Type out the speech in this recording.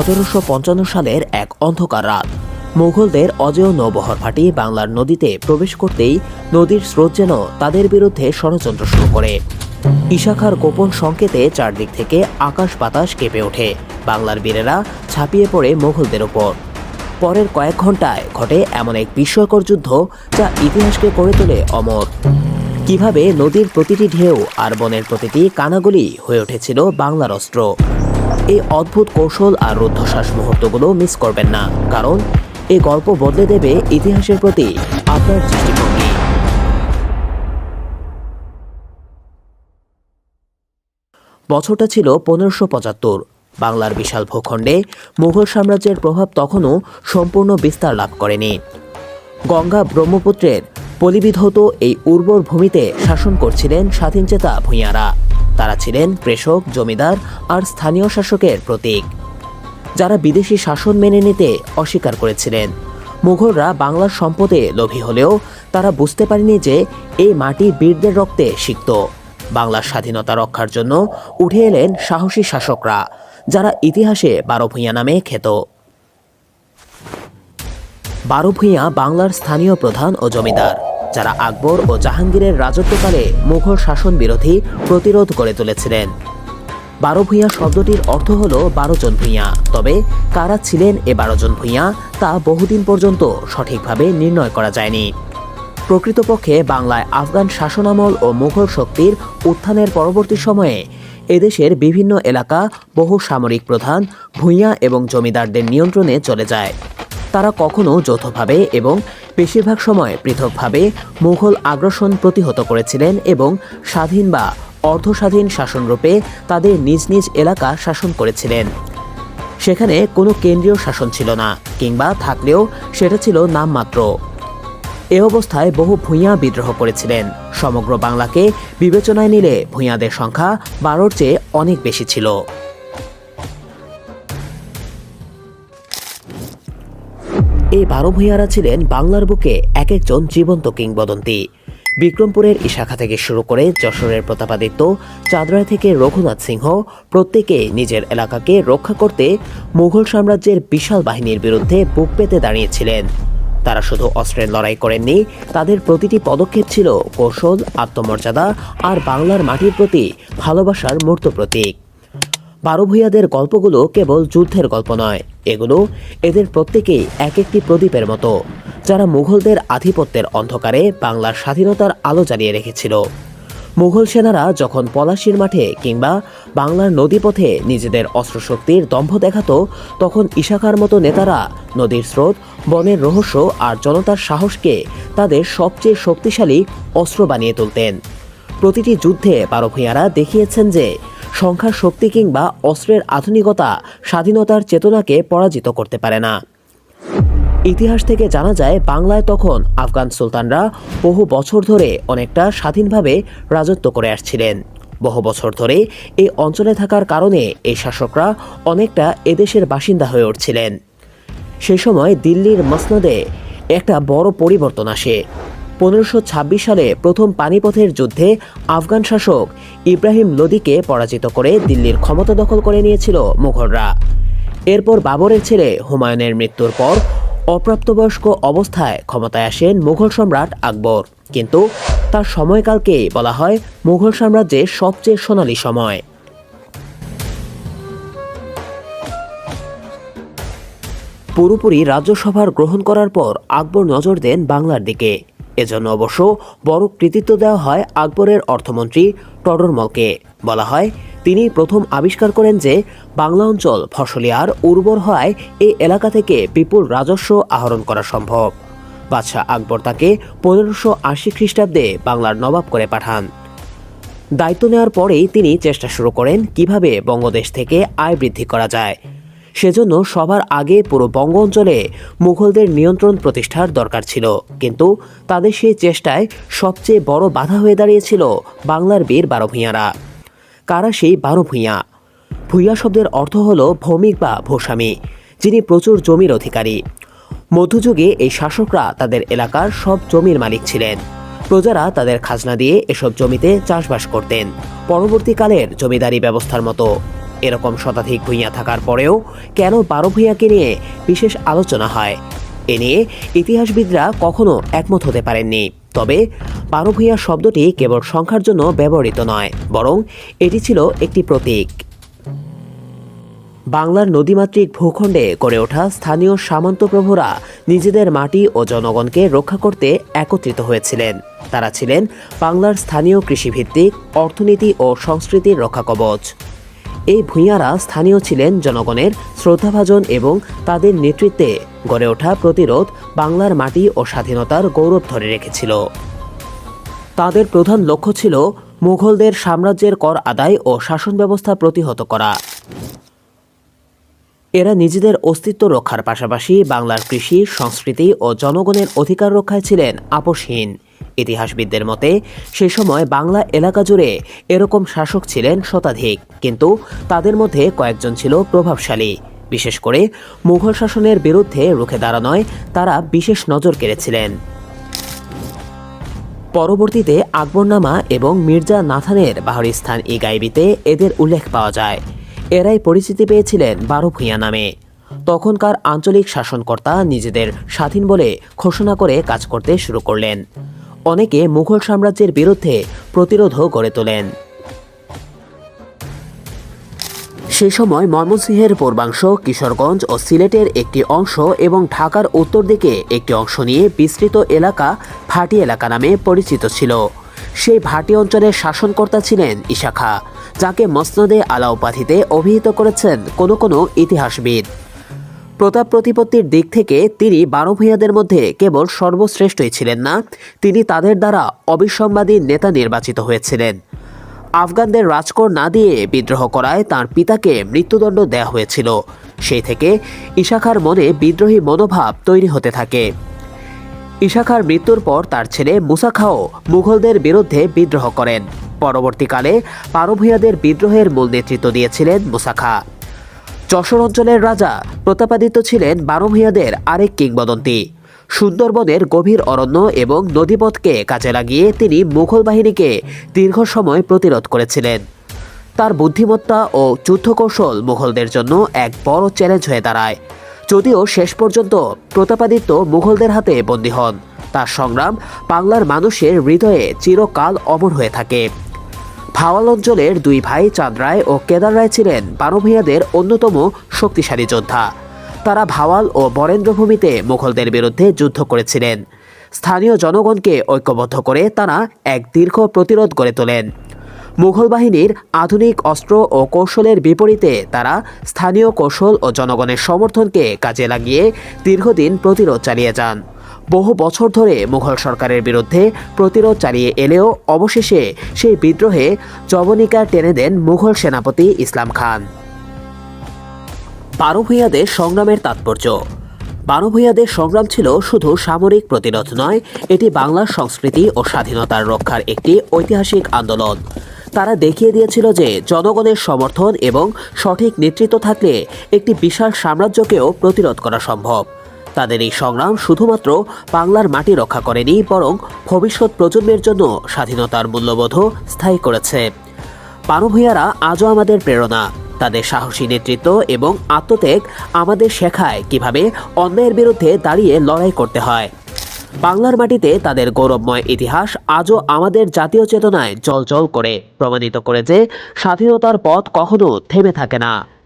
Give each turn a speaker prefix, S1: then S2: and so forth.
S1: সতেরোশো পঞ্চান্ন সালের এক অন্ধকার রাত। মুঘলদের অজেয় নৌবহর ফাটি বাংলার নদীতে প্রবেশ করতেই নদীর স্রোত যেন তাদের বিরুদ্ধে ষড়যন্ত্র শুরু করে। ইশাখার গোপন সংকেতে চারদিক থেকে আকাশ বাতাস কেঁপে ওঠে। বাংলার বীরেরা ছাপিয়ে পড়ে মুঘলদের ওপর। পরের কয়েক ঘন্টায় ঘটে এমন এক বিস্ময়কর যুদ্ধ যা ইতিহাসকে করে তোলে অমর। কীভাবে নদীর প্রতিটি ঢেউ আর বনের প্রতিটি কানাগুলি হয়ে উঠেছিল বাংলার অস্ত্র। এই অদ্ভুত কৌশল আর রুদ্ধশ্বাস মুহূর্তগুলো মিস করবেন না, কারণ এই গল্প বদলে দেবে ইতিহাসের প্রতি আপনার দৃষ্টিভঙ্গি। বছরটা ছিল পনেরোশো পঁচাত্তর। বাংলার বিশাল ভূখণ্ডে মুঘল সাম্রাজ্যের প্রভাব তখনও সম্পূর্ণ বিস্তার লাভ করেনি। গঙ্গা ব্রহ্মপুত্রের পলিবিধৌত এই উর্বর ভূমিতে শাসন করছিলেন স্বাধীনচেতা ভূঁইয়ারা। তারা ছিলেন কৃষক জমিদার আর স্থানীয় শাসকের প্রতীক, যারা বিদেশি শাসন মেনে নিতে অস্বীকার করেছিলেন। মুঘলরা বাংলার সম্পদে লোভী হলেও তারা বুঝতে পারেনি যে এই মাটি বীরদের রক্তে সিক্ত। বাংলার স্বাধীনতা রক্ষার জন্য উঠে এলেন সাহসী শাসকরা, যারা ইতিহাসে বারো ভূঁইয়া নামে খ্যাত। বারো ভূঁইয়া বাংলার স্থানীয় প্রধান ও জমিদার। যারা আকবর ও জাহাঙ্গীরের রাজত্বকালে মুঘল শাসন বিরোধী প্রতিরোধ গড়ে তুলেছিলেন। বারো ভূঁইয়া শব্দটির অর্থ হল বারো জন ভূঁইয়া। তবে কারা ছিলেন এ বারো জন ভূঁইয়া তা বহুদিন পর্যন্ত সঠিকভাবে নির্ণয় করা যায়নি। প্রকৃতপক্ষে বাংলায় আফগান শাসনামল ও মুঘল শক্তির উত্থানের পরবর্তী সময়ে এদেশের বিভিন্ন এলাকা বহু সামরিক প্রধান, ভূঁইয়া এবং জমিদারদের নিয়ন্ত্রণে চলে যায়। তারা কখনো যৌথভাবে এবং বেশিরভাগ সময় পৃথকভাবে মুঘল আগ্রাসন প্রতিহত করেছিলেন এবং স্বাধীন বা অর্ধস্বাধীন শাসনরূপে তাদের নিজ নিজ এলাকা শাসন করেছিলেন। সেখানে কোনো কেন্দ্রীয় শাসন ছিল না, কিংবা থাকলেও সেটা ছিল নামমাত্র। এ অবস্থায় বহু ভূঁইয়া বিদ্রোহ করেছিলেন। সমগ্র বাংলাকে বিবেচনায় নিলে ভূঁইয়াদের সংখ্যা বারোর চেয়ে অনেক বেশি ছিল। এই বারো ভূঁইয়ারা ছিলেন বাংলার বুকে এক একজন জীবন্ত কিংবদন্তি। বিক্রমপুরের ইশাখা থেকে শুরু করে যশোরের প্রতাপাদিত্য, চাঁদরায় থেকে রঘুনাথ সিংহ, প্রত্যেকে নিজের এলাকাকে রক্ষা করতে মুঘল সাম্রাজ্যের বিশাল বাহিনীর বিরুদ্ধে বুক পেতে দাঁড়িয়েছিলেন। তারা শুধু অস্ত্রের লড়াই করেননি, তাদের প্রতিটি পদক্ষেপ ছিল কৌশল, আত্মমর্যাদা আর বাংলার মাটির প্রতি ভালোবাসার মূর্ত প্রতীক। বারো ভূঁইয়াদের গল্পগুলো কেবল যুদ্ধের গল্প নয়। এগুলো এদের প্রত্যেকেই এক একটি প্রদীপের মতো, যারা মুঘলদের আধিপত্যের অন্ধকারে বাংলার স্বাধীনতার আলো জ্বালিয়ে রেখেছিল। মুঘল সেনারা যখন পলাশির মাঠে কিংবা বাংলার নদীপথে নিজেদের অস্ত্রশক্তির দম্ভ দেখাত, তখন ইশাখার মতো নেতারা নদীর স্রোত, বনের রহস্য আর জনতার সাহসকে তাদের সবচেয়ে শক্তিশালী অস্ত্র বানিয়ে তুলতেন। প্রতিটি যুদ্ধে বারো ভূঁইয়ারা দেখিয়েছেন যে সংখ্যার শক্তি কিংবা অস্ত্রের আধুনিকতা, স্বাধীনতার চেতনাকে পরাজিত করতে পারে না। ইতিহাস থেকে জানা যায়, বাংলায় তখন আফগান সুলতানরা বহু বছর ধরে অনেকটা স্বাধীনভাবে রাজত্ব করে আসছিলেন। বহু বছর ধরে এই অঞ্চলে থাকার কারণে এই শাসকরা অনেকটা এদেশের বাসিন্দা হয়ে উঠছিলেন। সে সময় দিল্লির মসনদে একটা বড় পরিবর্তন আসে। পনেরোশো সালে প্রথম পানিপথের যুদ্ধে আফগান শাসক ইব্রাহিম লোদিকে পরাজিত করে দিল্লির ক্ষমতা দখল করে নিয়েছিল মুঘলরা। এরপর বাবরের ছেলে হুমায়ুনের মৃত্যুর পর অপ্রাপ্তবয়স্ক অবস্থায় ক্ষমতায় আসেন মুঘল সম্রাট আকবর। কিন্তু তার সময়কালকে বলা হয় মুঘল সাম্রাজ্যের সবচেয়ে সোনালী সময়। পুরোপুরি রাজ্যসভার গ্রহণ করার পর আকবর নজর দেন বাংলার দিকে। এজন্য অবশ্য বড় কৃতিত্ব দেওয়া হয় আকবরের অর্থমন্ত্রী টডরমলকে বলা হয়, তিনি প্রথম আবিষ্কার করেন যে বাংলা অঞ্চল ফসলি আর উর্বর হওয়ায় এই এলাকা থেকে বিপুল রাজস্ব আহরণ করা সম্ভব। বাদশাহ আকবর তাকে পনেরোশো আশি খ্রিস্টাব্দে বাংলার নবাব করে পাঠান। দায়িত্ব নেওয়ার পরেই তিনি চেষ্টা শুরু করেন কীভাবে বঙ্গদেশ থেকে আয় বৃদ্ধি করা যায়। সেজন্য সবার আগে পুরো বঙ্গ অঞ্চলে মুঘলদের নিয়ন্ত্রণ প্রতিষ্ঠার দরকার ছিল। কিন্তু তাদের সেই চেষ্টায় সবচেয়ে বড় বাধা হয়ে দাঁড়িয়েছিল বাংলার বীর বারো ভূঁইয়ারা কারা সেই বারো ভূঁইয়া ভূঁইয়া শব্দের অর্থ হল ভৌমিক বা ভূস্বামী, যিনি প্রচুর জমির অধিকারী। মধ্যযুগে এই শাসকরা তাদের এলাকার সব জমির মালিক ছিলেন। প্রজারা তাদের খাজনা দিয়ে এসব জমিতে চাষবাস করতেন। পরবর্তীকালের জমিদারি ব্যবস্থার মতো। এরকম শতাধিক ভূঁইয়া থাকার পরেও কেন বারো ভূঁইয়াকে নিয়ে বিশেষ আলোচনা হয়? এ নিয়ে ইতিহাসবিদরা কখনো একমত হতে পারেননি। তবে বারো ভূঁইয়া শব্দটি কেবল সংখ্যার জন্য ব্যবহৃত নয়, বরং এটি ছিল একটি প্রতীক। বাংলার নদীমাতৃক ভূখণ্ডে গড়ে ওঠা স্থানীয় সামন্ত প্রভুরা নিজেদের মাটি ও জনগণকে রক্ষা করতে একত্রিত হয়েছিলেন। তারা ছিলেন বাংলার স্থানীয় কৃষিভিত্তিক অর্থনীতি ও সংস্কৃতির রক্ষা কবচ এই ভূঁইয়ারা স্থানীয় ছিলেন জনগণের শ্রদ্ধাভাজন এবং তাদের নেতৃত্বে গড়ে ওঠা প্রতিরোধ বাংলার মাটি ও স্বাধীনতার গৌরব ধরে রেখেছিল। তাদের প্রধান লক্ষ্য ছিল মুঘলদের সাম্রাজ্যের কর আদায় ও শাসন ব্যবস্থা প্রতিহত করা। এরা নিজেদের অস্তিত্ব রক্ষার পাশাপাশি বাংলার কৃষি, সংস্কৃতি ও জনগণের অধিকার রক্ষায় ছিলেন আপোষহীন। ইতিহাসবিদদের মতে, সে সময় বাংলা এলাকা জুড়ে এরকম শাসক ছিলেন শতাধিক, কিন্তু তাদের মধ্যে কয়েকজন ছিল প্রভাবশালী। বিশেষ করে মুঘল শাসনের বিরুদ্ধে রুখে দাঁড়ানোয় তারা বিশেষ নজর কেড়েছিলেন। পরবর্তীতে আকবরনামা এবং মির্জা নাথানের বাহরিস্তান ই গাইবিতে এদের উল্লেখ পাওয়া যায়। এরাই পরিচিতি পেয়েছিলেন বারো ভূঁইয়া নামে। তখনকার আঞ্চলিক শাসনকর্তা নিজেদের স্বাধীন বলে ঘোষণা করে কাজ করতে শুরু করলেন। অনেকে মুঘল সাম্রাজ্যের বিরুদ্ধে প্রতিরোধও গড়ে তোলেন। সে সময় ময়মনসিংহের পূর্বাংশ, কিশোরগঞ্জ ও সিলেটের একটি অংশ এবং ঢাকার উত্তর দিকে একটি অংশ নিয়ে বিস্তৃত এলাকা ভাটি এলাকা নামে পরিচিত ছিল। সেই ভাটি অঞ্চলের শাসনকর্তা ছিলেন ইশাখা যাকে মসনদে আলা উপাধিতে অভিহিত করেছেন কোনো কোনো ইতিহাসবিদ। প্রতাপ প্রতিপত্তির দিক থেকে তিনি বারো ভূঁইয়াদের মধ্যে কেবল সর্বশ্রেষ্ঠই ছিলেন না, তিনি তাদের দ্বারা অবিসম্বাদী নেতা নির্বাচিত হয়েছিলেন। আফগানদের রাজকর না দিয়ে বিদ্রোহ করায় তার পিতাকে মৃত্যুদণ্ড দেওয়া হয়েছিল। সেই থেকে ইশাখার মনে বিদ্রোহী মনোভাব তৈরি হতে থাকে। ইশাখার মৃত্যুর পর তার ছেলে মুসা খাও মুঘলদের বিরুদ্ধে বিদ্রোহ করেন। পরবর্তীকালে পারভূয়াদের বিদ্রোহের মূল নেতৃত্ব দিয়েছিলেন মুসা খা যশোর অঞ্চলের রাজা প্রতাপাদিত্য ছিলেন বারোভূয়াদের আরেক কিংবদন্তি। সুন্দরবনের গভীর অরণ্য এবং নদীপথকে কাজে লাগিয়ে তিনি মুঘল বাহিনীকে দীর্ঘ সময় প্রতিরোধ করেছিলেন। তার বুদ্ধিমত্তা ও যুদ্ধকৌশল মুঘলদের জন্য এক বড় চ্যালেঞ্জ হয়ে দাঁড়ায়। যদিও শেষ পর্যন্ত প্রতাপাদিত্য মুঘলদের হাতে বন্দী হন, তার সংগ্রাম বাংলার মানুষের হৃদয়ে চিরকাল অমর হয়ে থাকে। ভাওয়াল অঞ্চলের দুই ভাই চাঁদ রায় ও কেদার রায় ছিলেন বারোভূয়াদের অন্যতম শক্তিশালী যোদ্ধা। তারা ভাওয়াল ও বরেন্দ্রভূমিতে মুঘলদের বিরুদ্ধে যুদ্ধ করেছিলেন। স্থানীয় জনগণকে ঐক্যবদ্ধ করে তারা এক দীর্ঘ প্রতিরোধ গড়ে তোলেন। মুঘল বাহিনীর আধুনিক অস্ত্র ও কৌশলের বিপরীতে তারা স্থানীয় কৌশল ও জনগণের সমর্থনকে কাজে লাগিয়ে দীর্ঘদিন প্রতিরোধ চালিয়ে যান। বহু বছর ধরে মুঘল সরকারের বিরুদ্ধে প্রতিরোধ চালিয়ে এলেও অবশেষে সেই বিদ্রোহে জবনিকা টেনে দেন মুঘল সেনাপতি ইসলাম খান। বারো ভূঁইয়াদের সংগ্রামের তাৎপর্য। বারো ভূঁইয়াদের সংগ্রাম ছিল শুধু সামরিক প্রতিরোধ নয়, এটি বাংলার সংস্কৃতি ও স্বাধীনতার রক্ষার একটি ঐতিহাসিক আন্দোলন। তারা দেখিয়ে দিয়েছিল যে জনগণের সমর্থন এবং সঠিক নেতৃত্ব থাকলে একটি বিশাল সাম্রাজ্যকেও প্রতিরোধ করা সম্ভব। তাদের এই সংগ্রাম শুধুমাত্র বাংলার মাটি রক্ষা করেনি, বরং ভবিষ্যৎ প্রজন্মের জন্য স্বাধীনতার মূল্যবোধও স্থায়ী করেছে। পানভূয়ারা আজও আমাদের প্রেরণা। তাদের সাহসী নেতৃত্ব এবং আত্মত্যাগ আমাদের শেখায় কীভাবে অন্যায়ের বিরুদ্ধে দাঁড়িয়ে লড়াই করতে হয়। বাংলার মাটিতে তাদের গৌরবময় ইতিহাস আজও আমাদের জাতীয় চেতনায় জল জল করে প্রমাণিত করে যে স্বাধীনতার পথ কখনো থেমে থাকে না।